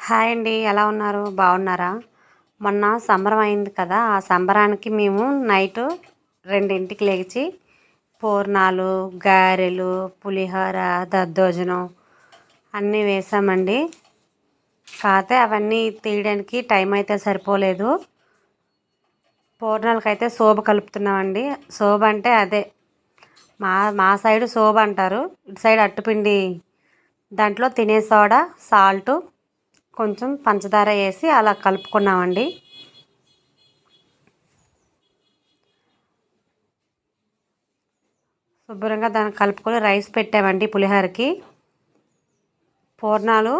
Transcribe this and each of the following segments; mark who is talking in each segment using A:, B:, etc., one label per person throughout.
A: Hi అండి ఎలా ఉన్నారు? బాగున్నారా? మొన్న సంబరం అయింది కదా ఆ సంబరానికి మేము నైట్ రెండింటికి లేచి పూర్ణాలు గారెలు పులిహోర దద్దోజనం అన్నీ వేసామండి. కాకపోతే అవన్నీ తీయడానికి టైం అయితే సరిపోలేదు. పూర్ణాలకైతే శోభ కలుపుతున్నామండి. శోభ అంటే అదే మా మా సైడు శోభ అంటారు. ఇటు సైడ్ అట్టుపిండి దాంట్లో తినే సోడా సాల్టు కొంచెం పంచదార వేసి అలా కలుపుకున్నామండి. శుభ్రంగా దాన్ని కలుపుకొని రైస్ పెట్టామండి పులిహోరకి. పూర్ణాలు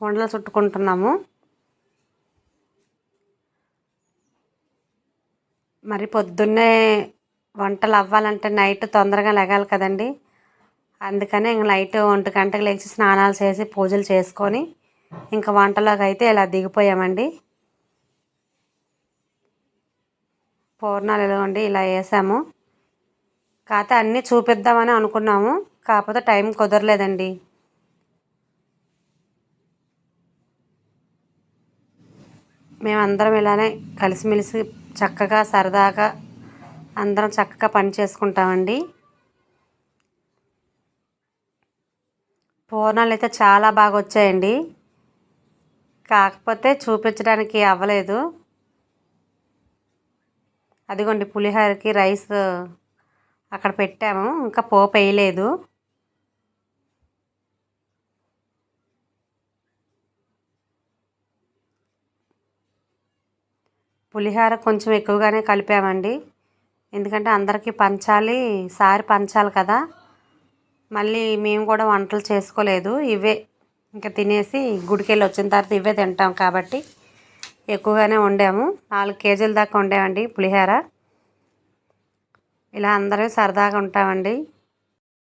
A: కొండలు చుట్టుకుంటున్నాము. మరి పొద్దున్నే వంటలు అవ్వాలంటే నైట్ తొందరగా లెగాలి కదండి. అందుకనే ఇంక నైట్ ఒంటి గంటకు లేచి స్నానాలు చేసి పూజలు చేసుకొని ఇంకా వంటలోకి అయితే ఇలా దిగిపోయామండి. పూర్ణాలు ఇదిగోండి ఇలా వేసాము. కాకపోతే అన్నీ చూపిద్దామని అనుకున్నాము. కాకపోతే టైం కుదరలేదండి. మేమందరం ఇలానే కలిసిమెలిసి చక్కగా సరదాగా అందరం చక్కగా పని చేసుకుంటామండి. పూర్ణాలు అయితే చాలా బాగా వచ్చాయండి. కాకపోతే చూపించడానికి అవ్వలేదు. అదిగోండి పులిహోరకి రైస్ అక్కడ పెట్టాము. ఇంకా పోపు వేయలేదు. పులిహోర కొంచెం ఎక్కువగానే కలిపామండి. ఎందుకంటే అందరికీ పంచాలి సారి పంచాలి కదా. మళ్ళీ మేము కూడా వంటలు చేసుకోలేదు. ఇవే ఇంకా తినేసి గుడికెళ్ళి వచ్చిన తర్వాత ఇవే తింటాం కాబట్టి ఎక్కువగానే వండాము. నాలుగు కేజీల దాకా వండామండి పులిహోర. ఇలా అందరూ సరదాగా ఉంటామండి.